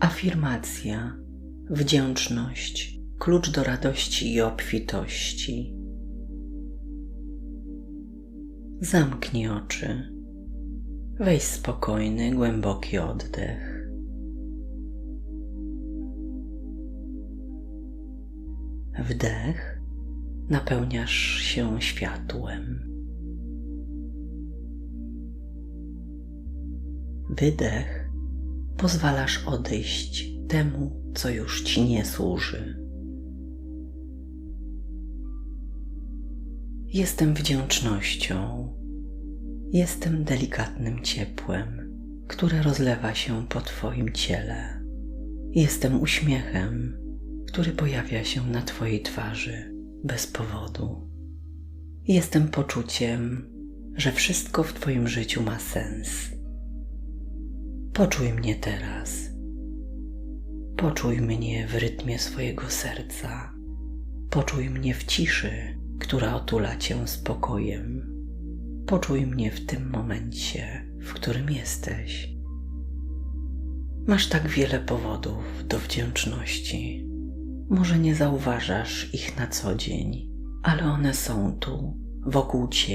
Afirmacja, wdzięczność, klucz do radości i obfitości. Zamknij oczy. Weź spokojny, głęboki oddech. Wdech. Napełniasz się światłem. Wydech. Pozwalasz odejść temu, co już ci nie służy. Jestem wdzięcznością. Jestem delikatnym ciepłem, które rozlewa się po Twoim ciele. Jestem uśmiechem, który pojawia się na Twojej twarzy bez powodu. Jestem poczuciem, że wszystko w Twoim życiu ma sens. Poczuj mnie teraz. Poczuj mnie w rytmie swojego serca. Poczuj mnie w ciszy, która otula cię spokojem. Poczuj mnie w tym momencie, w którym jesteś. Masz tak wiele powodów do wdzięczności. Może nie zauważasz ich na co dzień, ale one są tu, wokół ciebie